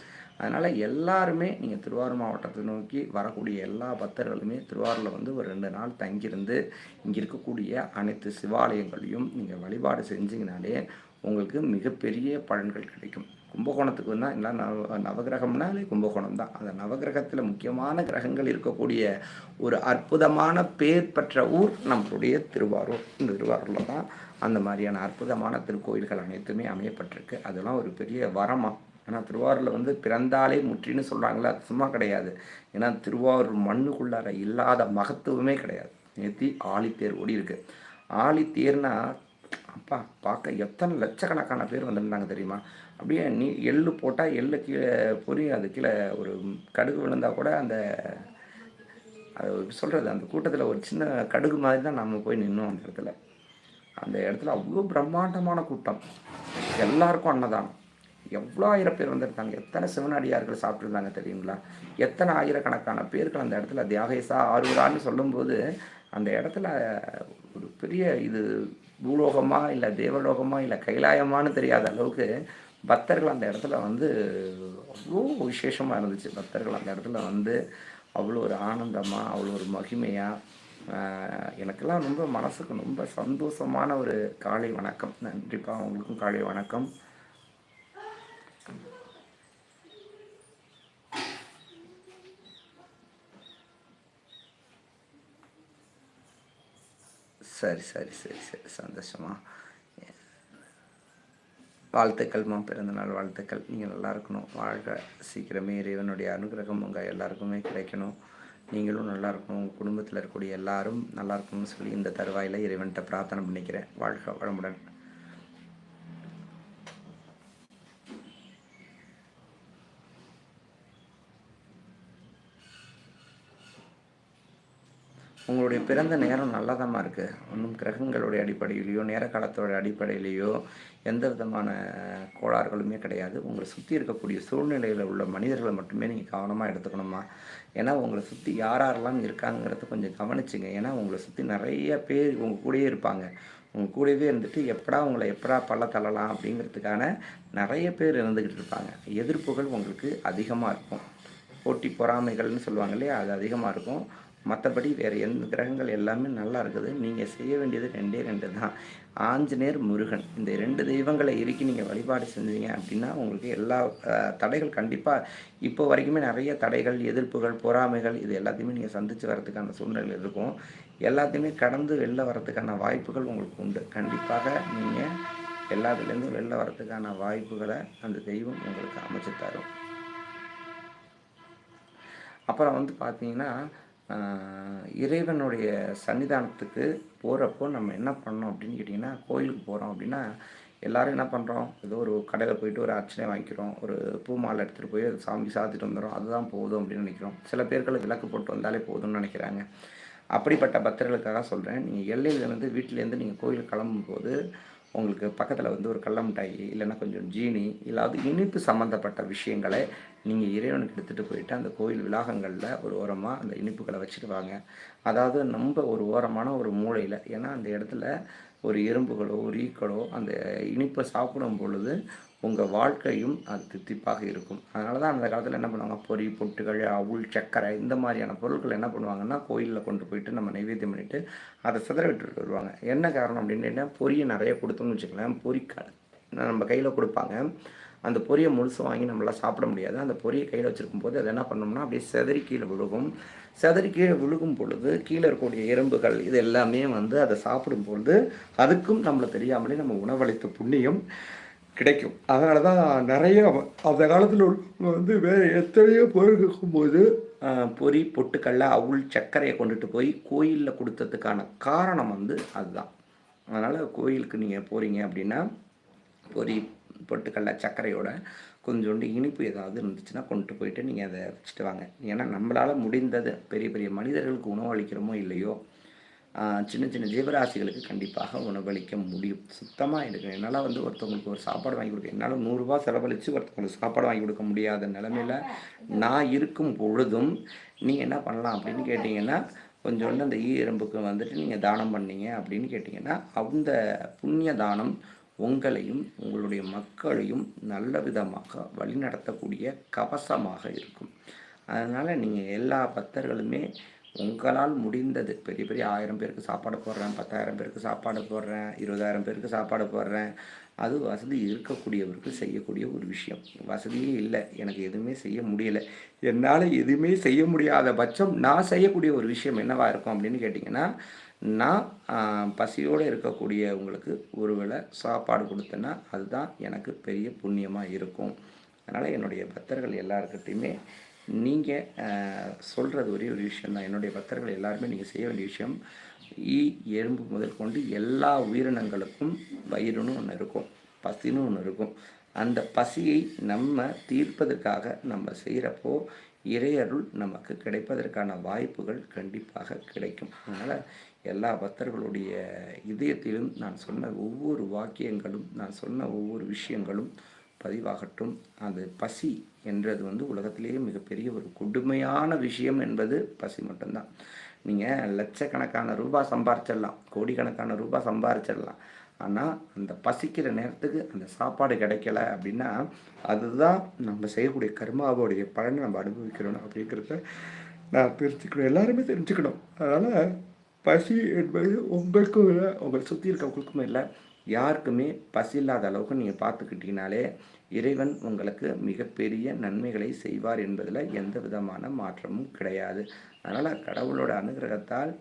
அதனால் எல்லாருமே நீங்கள் திருவாரூர் மாவட்டத்தை நோக்கி வரக்கூடிய எல்லா பக்தர்களுமே திருவாரூரில் வந்து ஒரு ரெண்டு நாள் தங்கியிருந்து இங்கே இருக்கக்கூடிய அனைத்து சிவாலயங்களையும் நீங்கள் வழிபாடு செஞ்சிங்கனாலே உங்களுக்கு மிகப்பெரிய பலன்கள் கிடைக்கும். கும்பகோணத்துக்கு வந்தால் எல்லாம் நவ நவகிரகம்னாலே கும்பகோணம் தான். அந்த நவகிரகத்தில் முக்கியமான கிரகங்கள் இருக்கக்கூடிய ஒரு அற்புதமான பேர் பெற்ற ஊர் நம்மளுடைய திருவாரூர். இந்த திருவாரூரில் தான் அந்த மாதிரியான அற்புதமான திருக்கோயில்கள் அனைத்துமே அமையப்பட்டிருக்கு. அதெல்லாம் ஒரு பெரிய வரமாக ஆனால் திருவாரூரில் வந்து பிறந்தாலே முற்றின்னு சொல்கிறாங்களே அது சும்மா கிடையாது. ஏன்னா திருவாரூர் மண்ணுக்குள்ளார இல்லாத மகத்துவமே கிடையாது. நேத்தி ஆழித்தேர் ஓடி இருக்கு. ஆழித்தேர்னா அப்பா பார்க்க எத்தனை லட்சக்கணக்கான பேர் வந்திருந்தாங்க தெரியுமா? அப்படியே நீ எள்ளு போட்டால் எள்ளு கீழே பொறி அது கீழே ஒரு கடுகு விழுந்தால் கூட அந்த அது சொல்கிறது அந்த கூட்டத்தில் ஒரு சின்ன கடுகு மாதிரி தான் நம்ம போய் நின்னோம் அந்த இடத்துல. அந்த இடத்துல அவ்வளோ பிரம்மாண்டமான கூட்டம். எல்லாருக்கும் அன்னதானம். எவ்வளோ ஆயிரம் பேர் வந்திருந்தாங்க எத்தனை சிவனடியார்கள் சாப்பிட்ருந்தாங்க தெரியுங்களா? எத்தனை ஆயிரக்கணக்கான பேர்கள் அந்த இடத்துல தியாகேசா ஆரூரான்னு சொல்லும்போது அந்த இடத்துல ஒரு பெரிய இது பூலோகமா இல்லை தேவலோகமா இல்லை கைலாயமான்னு தெரியாத அளவுக்கு பக்தர்கள் அந்த இடத்துல வந்து அவ்வளோ விசேஷமாக இருந்துச்சு. பக்தர்கள் அந்த இடத்துல வந்து அவ்வளோ ஒரு ஆனந்தமாக அவ்வளோ ஒரு மகிமையாக எனக்கெல்லாம் ரொம்ப மனசுக்கு ரொம்ப சந்தோஷமான ஒரு காலை வணக்கம். நன்றிப்பா உங்களுக்கும் காலை வணக்கம். சரி சரி சரி சரி. சந்தோஷமா. வாழ்த்துக்கள்மா பிறந்தநாள் வாழ்த்துக்கள். நீங்கள் நல்லா இருக்கணும். வாழ்க சீக்கிரமே. இறைவனுடைய அனுகிரகம் உங்கள் எல்லாருக்குமே கிடைக்கணும். நீங்களும் நல்லா இருக்கணும். உங்கள் குடும்பத்தில் இருக்கக்கூடிய எல்லாரும் நல்லா இருக்கணும்னு சொல்லி இந்த தருவாயில் இறைவன்கிட்ட பிரார்த்தனை பண்ணிக்கிறேன். வாழ்க வளமுடன். உங்களுடைய பிறந்த நேரம் நல்லதாம்மா இருக்குது ஒன்றும் கிரகங்களுடைய அடிப்படையிலையோ நேர காலத்தோட அடிப்படையிலையோ எந்த விதமான கோளாறுகளுமே கிடையாது. உங்களை சுற்றி இருக்கக்கூடிய சூழ்நிலையில் உள்ள மனிதர்களை மட்டுமே நீங்கள் கவனமாக எடுத்துக்கணுமா ஏன்னா உங்களை சுற்றி யார் யாரெல்லாம் இருக்காங்கிறத கொஞ்சம் கவனிச்சுங்க. ஏன்னா உங்களை சுற்றி நிறைய பேர் உங்கள் கூடயே இருப்பாங்க. உங்கள் கூடவே இருந்துட்டு எப்படா உங்களை எப்படா பள்ள தள்ளலாம் அப்படிங்கிறதுக்கான நிறைய பேர் இருந்துக்கிட்டு இருப்பாங்க. எதிர்ப்புகள் உங்களுக்கு அதிகமாக இருக்கும். போட்டி பொறாமைகள்னு சொல்லுவாங்க இல்லையா? அது அதிகமாக இருக்கும். மற்றபடி வேறு எந்த கிரகங்கள் எல்லாமே நல்லா இருக்குது. நீங்கள் செய்ய வேண்டியது ரெண்டே ரெண்டு தான். ஆஞ்சநேயர் முருகன் இந்த ரெண்டு தெய்வங்களை இறுக்கி நீங்கள் வழிபாடு செஞ்சீங்க அப்படின்னா உங்களுக்கு எல்லா தடைகள் கண்டிப்பாக இப்போ வரைக்குமே நிறைய தடைகள் எதிர்ப்புகள் பொறாமைகள் இது எல்லாத்தையுமே நீங்கள் சந்தித்து வரதுக்கான சூழ்நிலை இருக்கும். எல்லாத்தையுமே கடந்து வெளில வரதுக்கான வாய்ப்புகள் உங்களுக்கு உண்டு. கண்டிப்பாக நீங்கள் எல்லாத்துலேருந்தும் வெளில வரதுக்கான வாய்ப்புகளை அந்த தெய்வம் உங்களுக்கு அமைச்சு தரும். அப்புறம் வந்து பார்த்தீங்கன்னா இறைவனுடைய சன்னிதானத்துக்கு போகிறப்போ நம்ம என்ன பண்ணோம் அப்படின்னு கேட்டிங்கன்னா கோயிலுக்கு போகிறோம் அப்படின்னா எல்லாரும் என்ன பண்ணுறோம் ஏதோ ஒரு கடையில் போயிட்டு ஒரு அர்ச்சனை வாங்கிக்கிறோம். ஒரு பூ மாலை எடுத்துகிட்டு போய் அது சாமிக்கு சாத்திட்டு வந்துடும் அதுதான் போதும் அப்படின்னு நினைக்கிறோம். சில பேர்கள் விளக்கு போட்டு வந்தாலே போதும்னு நினைக்கிறாங்க. அப்படிப்பட்ட பக்தர்களுக்காக சொல்கிறேன் நீங்கள் எல்லையிலேருந்து வீட்டிலேருந்து நீங்கள் கோயிலுக்கு கிளம்பும்போது உங்களுக்கு பக்கத்தில் வந்து ஒரு கடல மிட்டாய் இல்லைன்னா கொஞ்சம் ஜீனி இல்லாது இனிப்பு சம்மந்தப்பட்ட விஷயங்களை நீங்கள் இறைவனுக்கு எடுத்துகிட்டு போயிட்டு அந்த கோயில் விலாகங்களில் ஒரு ஓரமாக அந்த இனிப்புகளை வச்சுட்டு வாங்க. அதாவது நம்ம ஒரு ஓரமான ஒரு மூலையில் ஏன்னா அந்த இடத்துல ஒரு எறும்புகளோ ஒரு ஈக்களோ அந்த இனிப்பை சாப்பிடும் பொழுது உங்கள் வாழ்க்கையும் அது தித்திப்பாக இருக்கும். அதனால தான் அந்த காலத்தில் என்ன பண்ணுவாங்க? பொரி பொட்டுகள் அவுள் சக்கரை இந்த மாதிரியான பொருட்கள் என்ன பண்ணுவாங்கன்னா கோயிலில் கொண்டு போயிட்டு நம்ம நைவேத்தியம் பண்ணிவிட்டு அதை சிதற விட்டுட்டு வருவாங்க. என்ன காரணம் அப்படின்னு பொரியை நிறைய கொடுத்தோம்னு வச்சுக்கலாம் பொரி நம்ம கையில் கொடுப்பாங்க. அந்த பொரியை முழுசு வாங்கி நம்மளால் சாப்பிட முடியாது. அந்த பொரியை கையில் வச்சுருக்கும் போது அதை என்ன பண்ணோம்னா அப்படியே செதறி கீழே விழுகும். செதறி கீழே விழுகும் பொழுது கீழே இருக்கக்கூடிய எறும்புகள் இது எல்லாமே வந்து அதை சாப்பிடும் பொழுது அதுக்கும் நம்மளை தெரியாமலே நம்ம உணவளித்த புண்ணியம். கிடைக்கும். அதனால தான் நிறைய அந்த காலத்தில் வந்து வேறு எத்தனையோ பொருள் இருக்கும்போது பொறி பொரி அவுள் சர்க்கரையை கொண்டுட்டு போய் கோயிலில் கொடுத்ததுக்கான காரணம் வந்து அதுதான். அதனால் கோயிலுக்கு நீங்கள் போகிறீங்க அப்படின்னா பொரி பொட்டுக்கல்ல சர்க்கரையோட கொஞ்சோண்டு இனிப்பு ஏதாவது இருந்துச்சுன்னா கொண்டு போயிட்டு நீங்கள் அதை வச்சுட்டு வாங்க. ஏன்னா நம்மளால் முடிந்தது பெரிய பெரிய மனிதர்களுக்கு உணவு அளிக்கிறோமோ இல்லையோ சின்ன சின்ன ஜீவராசிகளுக்கு கண்டிப்பாக உணவளிக்க முடியும். சுத்தமாக இருக்குது என்னால் வந்து ஒருத்தவங்களுக்கு ஒரு சாப்பாடு வாங்கி கொடுக்க என்னால் நூறுரூவா செலவழித்து ஒருத்தவங்களுக்கு சாப்பாடு வாங்கி கொடுக்க முடியாத நிலமையில நான் இருக்கும் பொழுதும் நீங்கள் என்ன பண்ணலாம் அப்படின்னு கேட்டிங்கன்னா கொஞ்சோண்டு அந்த ஈ எறும்புக்கு வந்துட்டு நீங்கள் தானம் பண்ணீங்க அப்படின்னு கேட்டிங்கன்னா அந்த புண்ணிய தானம் உங்களையும் உங்களுடைய மக்களையும் நல்ல விதமாக வழிநடத்தக்கூடிய கவசமாக இருக்கும். அதனால் நீங்கள் எல்லா பக்தர்களுமே உங்களால் முடிந்தது. பெரிய பெரிய ஆயிரம் பேருக்கு சாப்பாடு போடுறேன் பத்தாயிரம் பேருக்கு சாப்பாடு போடுறேன் இருபதாயிரம் பேருக்கு சாப்பாடு போடுறேன். அது வசதி இருக்கக்கூடியவர்கள் செய்யக்கூடிய ஒரு விஷயம். வசதியே இல்லை. எனக்கு எதுவுமே செய்ய முடியலை. என்னால் எதுவுமே செய்ய முடியாத பட்சம் நான் செய்யக்கூடிய ஒரு விஷயம் என்னவாக இருக்கும் அப்படின்னு கேட்டிங்கன்னா நான் பசியோடு இருக்கக்கூடியவங்களுக்கு ஒருவேளை சாப்பாடு கொடுத்தேன்னா அதுதான் எனக்கு பெரிய புண்ணியமாக இருக்கும். அதனால் என்னுடைய பக்தர்கள் எல்லாருக்கிட்டையுமே நீங்கள் சொல்கிறது ஒரே ஒரு விஷயம் தான் என்னுடைய பக்தர்கள் எல்லாருமே நீங்கள் செய்ய வேண்டிய விஷயம் ஈ எறும்பு முதல் கொண்டு எல்லா உயிரினங்களுக்கும் வயிறுன்னு ஒன்று இருக்கும் பசின்னு ஒன்று இருக்கும். அந்த பசியை நம்ம தீர்ப்பதற்காக நம்ம செய்கிறப்போ இறையருள் நமக்கு கிடைப்பதற்கான வாய்ப்புகள் கண்டிப்பாக கிடைக்கும். அதனால் எல்லா பக்தர்களுடைய இதயத்திலும் நான் சொன்ன ஒவ்வொரு வாக்கியங்களும் நான் சொன்ன ஒவ்வொரு விஷயங்களும் பதிவாகட்டும். அது பசி என்றது வந்து உலகத்திலேயே மிகப்பெரிய ஒரு கொடுமையான விஷயம் என்பது பசி மட்டும்தான். நீங்கள் லட்சக்கணக்கான ரூபாய் சம்பாரிச்சிடலாம் கோடிக்கணக்கான ரூபாய் சம்பாரிச்சிடலாம். ஆனால் அந்த பசிக்கிற நேரத்துக்கு அந்த சாப்பாடு கிடைக்கல அப்படின்னா அதுதான் நம்ம செய்யக்கூடிய கர்மாவோடைய பலனை நம்ம அனுபவிக்கிறோம் அப்படிங்கிறத நான் தெரிஞ்சுக்கணும். எல்லாருமே தெரிஞ்சுக்கணும். அதனால் பசி என்பது உங்களுக்கும் இல்லை உங்களை சுற்றி இருக்கவங்களுக்கும் இல்லை. யாருக்குமே பசி இல்லாத அளவுக்கு நீங்கள் பார்த்துக்கிட்டீங்கனாலே இறைவன் உங்களுக்கு மிகப்பெரிய நன்மைகளை செய்வார் என்பதில் எந்த விதமான மாற்றமும் கிடையாது. அதனால் கடவுளோட அனுகிரகத்தால்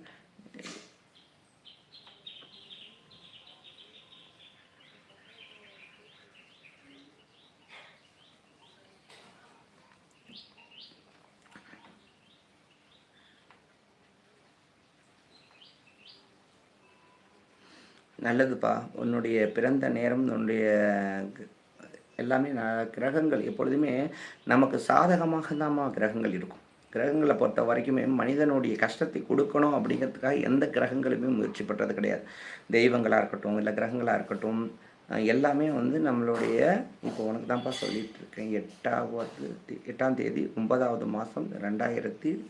நல்லதுப்பா. உன்னுடைய பிறந்த நேரம் உன்னுடைய எல்லாமே ந- கிரகங்கள் எப்பொழுதுமே நமக்கு சாதகமாக தான்மா கிரகங்கள் இருக்கும். கிரகங்களை பொறுத்த வரைக்குமே மனிதனுடைய கஷ்டத்தை கொடுக்கணும் அப்படிங்கிறதுக்காக எந்த கிரகங்களுமே முயற்சி பண்ணுறது கிடையாது. தெய்வங்களாக இருக்கட்டும் இல்லை கிரகங்களாக இருக்கட்டும் எல்லாமே வந்து நம்மளுடைய இப்போ உனக்கு தான்ப்பா சொல்லிகிட்டு இருக்கேன் எட்டாவது எட்டாம் தேதி ஒன்பதாவது மாதம் ரெண்டாயிரத்தி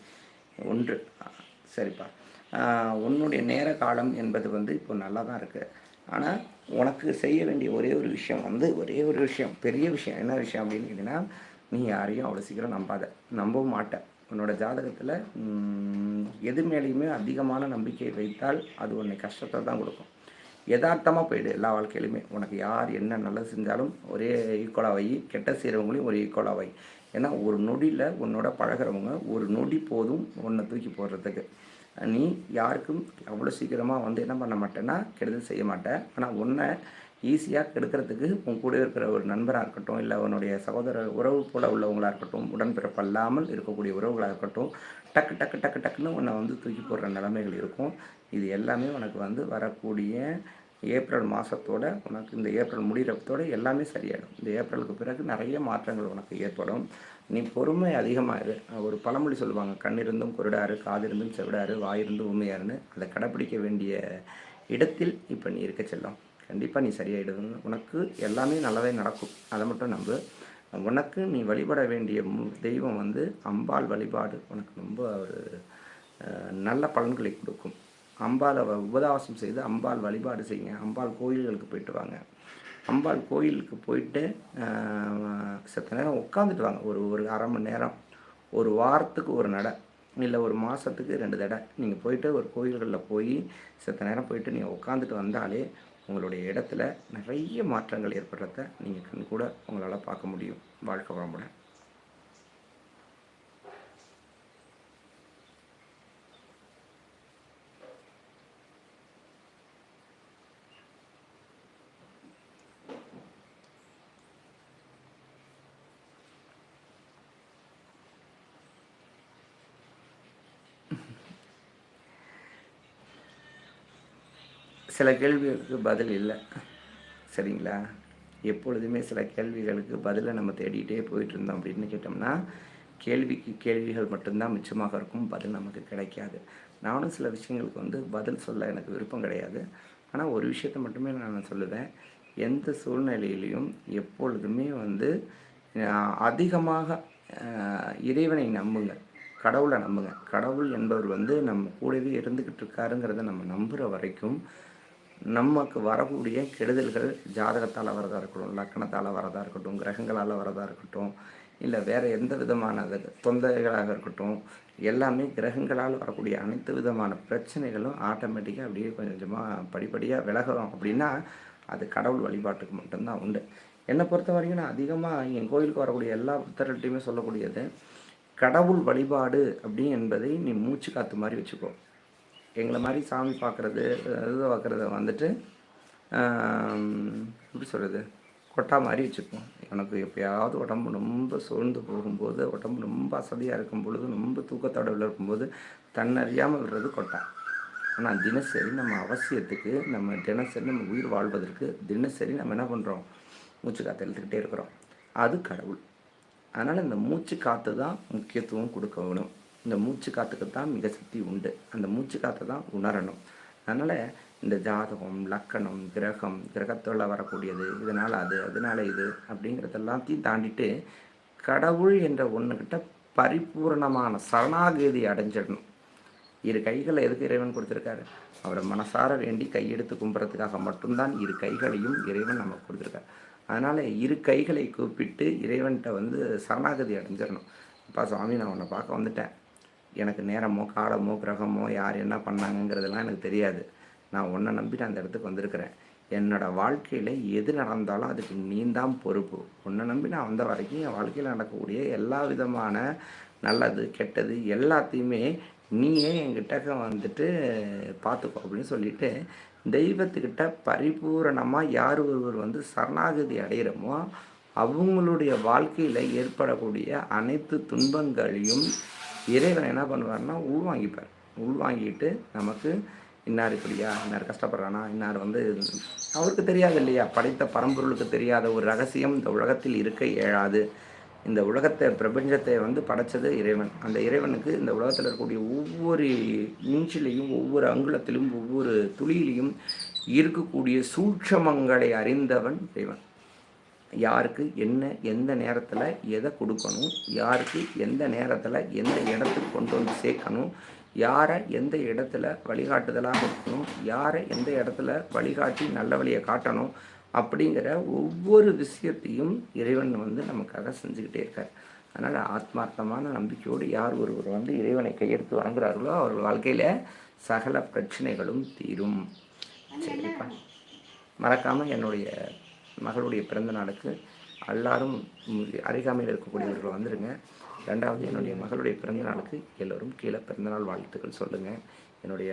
ஒன்று. சரிப்பா. உன்னுடைய நேர காலம் என்பது வந்து இப்போ நல்லா தான் இருக்குது ஆனால் உனக்கு செய்ய வேண்டிய ஒரே ஒரு விஷயம் வந்து ஒரே ஒரு விஷயம் பெரிய விஷயம். என்ன விஷயம் அப்படின்னு கேட்டிங்கன்னா நீ யாரையும் அவ்வளோ சீக்கிரம் நம்பாத நம்பவும் மாட்ட. உன்னோட ஜாதகத்தில் எது மேலேயுமே அதிகமான நம்பிக்கை வைத்தால் அது உன்னை கஷ்டத்தை தான் கொடுக்கும். யதார்த்தமாக போயிடு எல்லா வாழ்க்கையிலுமே. உனக்கு யார் என்ன நல்லது செஞ்சாலும் ஒரே ஈக்குவலாக வை. கெட்ட செய்கிறவங்களையும் ஒரு ஈக்குவலாக வை. ஏன்னா ஒரு நொடியில் உன்னோட பழகுறவங்க ஒரு நொடி போதும் உன்னை தூக்கி போடுறதுக்கு. நீ யாருக்கும் அவ்வளோ சீக்கிரமாக வந்து என்ன பண்ண மாட்டேன்னா கெடுதல் செய்ய மாட்டேன் ஆனால் உன்னை ஈஸியாக கெடுக்கிறதுக்கு உன் கூட இருக்கிற ஒரு நண்பராக இருக்கட்டும் இல்லை உன்னுடைய சகோதர உறவு போல உள்ளவங்களாக இருக்கட்டும் உடன்பிறப்பு அல்லாமல் இருக்கக்கூடிய உறவுகளாக இருக்கட்டும் டக்கு டக்கு டக்கு டக்குன்னு உன்னை வந்து தூக்கி போடுற நிலைமைகள் இருக்கும். இது எல்லாமே உனக்கு வந்து வரக்கூடிய ஏப்ரல் மாதத்தோட உனக்கு இந்த ஏப்ரல் முடிகிறப்பத்தோட எல்லாமே சரியாயிடும். இந்த ஏப்ரலுக்கு பிறகு நிறைய மாற்றங்கள் உனக்கு ஏற்படும். நீ பொறுமை அதிகமாக இரு ஒரு பழமொழி சொல்லுவாங்க கண்ணிருந்தும் குருடாரு காதிருந்தும் செவிடாரு வாயிருந்தும் உண்மையாருன்னு. அதை கடைப்பிடிக்க வேண்டிய இடத்தில் இப்போ நீ இருக்க செல்லும். கண்டிப்பாக நீ சரியாயிடுவேன் உனக்கு எல்லாமே நல்லாவே நடக்கும். அதை மட்டும் நம்பு. உனக்கு நீ வழிபட வேண்டிய தெய்வம் வந்து அம்பாள் வழிபாடு. உனக்கு ரொம்ப ஒரு நல்ல பலன்களை கொடுக்கும். அம்பாளை உபதாசம் செய்து அம்பாள் வழிபாடு செய்யுங்க. அம்பாள் கோயில்களுக்கு போயிட்டு வாங்க. அம்பாள் கோயிலுக்கு போயிட்டு சத்த செத்த நேரம் உட்காந்துட்டு வாங்க ஒரு ஒரு அரை மணி நேரம். ஒரு வாரத்துக்கு ஒரு நடை இல்லை ஒரு மாதத்துக்கு ரெண்டு தடை. நீங்கள் போயிட்டு ஒரு கோயில்களில் போய் செத்த நேரம் போயிட்டு நீங்கள் உட்காந்துட்டு வந்தாலே உங்களுடைய இடத்துல நிறைய மாற்றங்கள் ஏற்படுறத நீங்கள் கண் கூட உங்களால் பார்க்க முடியும். வாழ்க்கை வளமுடன். சில கேள்விகளுக்கு பதில் இல்லை. சரிங்களா? எப்பொழுதுமே சில கேள்விகளுக்கு பதிலை நம்ம தேடிகிட்டே போயிட்டு இருந்தோம் அப்படின்னு கேட்டோம்னா கேள்விக்கு கேள்விகள் மட்டும்தான் மிச்சமாக இருக்கும். பதில் நமக்கு கிடைக்காது. நானும் சில விஷயங்களுக்கு வந்து பதில் சொல்ல எனக்கு விருப்பம் கிடையாது. ஆனால் ஒரு விஷயத்தை மட்டுமே நான் சொல்லுவேன். எந்த சூழ்நிலையிலையும் எப்பொழுதுமே வந்து அதிகமாக இறைவனை நம்புங்க. கடவுளை நம்புங்க. கடவுள் என்பவர் வந்து நம்ம கூடவே இருந்துக்கிட்டு இருக்காருங்கிறத நம்ம நம்புகிற வரைக்கும் நமக்கு வரக்கூடிய கெடுதல்கள் ஜாதகத்தால் வரதாக இருக்கட்டும் லக்கணத்தால் வரதாக இருக்கட்டும் கிரகங்களால் வரதாக இருக்கட்டும் இல்லை வேறு எந்த விதமான தொந்தரைகளாக இருக்கட்டும் எல்லாமே கிரகங்களால் வரக்கூடிய அனைத்து விதமான பிரச்சனைகளும் ஆட்டோமேட்டிக்காக அப்படியே கொஞ்சம் கொஞ்சமாக படிப்படியாக விலகிறோம் அப்படின்னா அது கடவுள் வழிபாட்டுக்கு மட்டும்தான் உண்டு. என்னை பொறுத்த வரைக்கும் நான் அதிகமாக என் கோயிலுக்கு வரக்கூடிய எல்லா புத்தர்கள்ட்டையுமே சொல்லக்கூடியது கடவுள் வழிபாடு அப்படி என்பதை நீ மூச்சு காத்து மாதிரி வச்சுக்கோ. எங்களை மாதிரி சாமி பார்க்குறது இது பார்க்குறத வந்துட்டு எப்படி சொல்கிறது கொட்டா மாதிரி வச்சுப்போம். எனக்கு எப்பயாவது உடம்பு ரொம்ப சோர்ந்து போகும்போது உடம்பு ரொம்ப அசதியாக இருக்கும் பொழுது ரொம்ப தூக்கத்தோட இருக்கும்போது தன்னறியாமல் விடுறது கொட்டா. ஆனால் தினசரி நம்ம அவசியத்துக்கு நம்ம தினசரி நம்ம உயிர் வாழ்வதற்கு தினசரி நம்ம என்ன பண்ணுறோம் மூச்சு காற்று இழுத்துக்கிட்டே இருக்கிறோம். அது கடவுள். அதனால் இந்த மூச்சு காற்று தான் முக்கியத்துவம் கொடுக்க வேணும். இந்த மூச்சு காற்றுக்கு தான் மிக சக்தி உண்டு. அந்த மூச்சு காற்றை தான் உணரணும். அதனால் இந்த ஜாதகம் லக்கணம் கிரகம் கிரகத்தோட வரக்கூடியது இதனால் அது அதனால் இது அப்படிங்கிறது எல்லாத்தையும் தாண்டிட்டு கடவுள் என்ற ஒன்றுக்கிட்ட பரிபூரணமான சரணாகதி அடைஞ்சிடணும். இரு கைகளை எதுக்கு இறைவன் கொடுத்துருக்காரு? அவரை மனசார வேண்டி கையெடுத்து கும்புறதுக்காக மட்டும்தான் இரு கைகளையும் இறைவன் நமக்கு கொடுத்துருக்காரு. அதனால் இரு கைகளை கூப்பிட்டு இறைவன்கிட்ட வந்து சரணாகதி அடைஞ்சிடணும். அப்பா சுவாமி நான் உன்னை பார்க்க வந்துட்டேன். எனக்கு நேரமோ காலமோ கிரகமோ யார் என்ன பண்ணாங்கங்கிறதெல்லாம் எனக்கு தெரியாது. நான் உன்னை நம்பிட்டு அந்த இடத்துக்கு வந்திருக்கிறேன். என்னோடய வாழ்க்கையில் எது நடந்தாலும் அதுக்கு நீ தான் பொறுப்பு. உன்னை நம்பி நான் வந்த வரைக்கும் என் வாழ்க்கையில் நடக்கக்கூடிய எல்லா விதமான நல்லது கெட்டது எல்லாத்தையுமே நீயே என்கிட்ட வந்துட்டு பார்த்துக்கோ அப்படின்னு சொல்லிட்டு தெய்வத்துக்கிட்ட பரிபூரணமாக யார் ஒருவர் வந்து சரணாகதி அடைகிறோமோ அவங்களுடைய வாழ்க்கையில் ஏற்படக்கூடிய அனைத்து துன்பங்களையும் இறைவன் என்ன பண்ணுவார்னா உள்வாங்கிப்பார் உள்வாங்கிட்டு நமக்கு இன்னார் இப்படியா? இன்னார் கஷ்டப்படுறானா? இன்னார் வந்து அவருக்கு தெரியாது இல்லையா? படைத்த பரம்பொருளுக்கு தெரியாத ஒரு ரகசியம் இந்த உலகத்தில் இருக்க இயலாது இந்த உலகத்தை பிரபஞ்சத்தை வந்து படைச்சது இறைவன். அந்த இறைவனுக்கு இந்த உலகத்தில் இருக்கக்கூடிய ஒவ்வொரு இன்ச்சிலையும் ஒவ்வொரு அங்குலத்திலும் ஒவ்வொரு துளியிலையும் இருக்கக்கூடிய சூட்சமங்களை அறிந்தவன் இறைவன். யாருக்கு என்ன எந்த நேரத்தில் எதை கொடுக்கணும் யாருக்கு எந்த நேரத்தில் எந்த இடத்துக்கு கொண்டு வந்து சேர்க்கணும் யாரை எந்த இடத்துல வழிகாட்டுதலாக இருக்கணும் யாரை எந்த இடத்துல வழிகாட்டி நல்ல வழியை காட்டணும் அப்படிங்கிற ஒவ்வொரு விஷயத்தையும் இறைவன் வந்து நமக்காக செஞ்சுக்கிட்டே இருக்கார். அதனால் ஆத்மார்த்தமான நம்பிக்கையோடு யார் ஒருவர் வந்து இறைவனை கையெடுத்து வணங்குறார்களோ அவர் வாழ்க்கையில் சகல பிரச்சனைகளும் தீரும். சரிப்பா. மறக்காமல் என்னுடைய மகளுடைய பிறந்த நாளுக்கு எல்லாரும் அருகாமையில் இருக்கக்கூடியவர்கள் வந்துடுங்க ரெண்டாவது என்னுடைய மகளுடைய பிறந்த நாளுக்கு எல்லோரும் கீழே பிறந்தநாள் வாழ்த்துக்கள் சொல்லுங்கள் என்னுடைய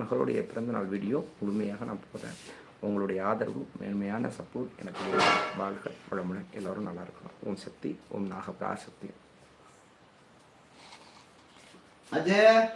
மகளுடைய பிறந்தநாள் வீடியோ முழுமையாக நான் போடுறேன். உங்களுடைய ஆதரவு மேன்மையான சப்போர்ட் எனக்கு வேணும். வாழ்க வளமுடன் எல்லோரும் நல்லா இருக்கணும். ஓம் சக்தி ஓம் நாகபரா சக்தி. அஜய்!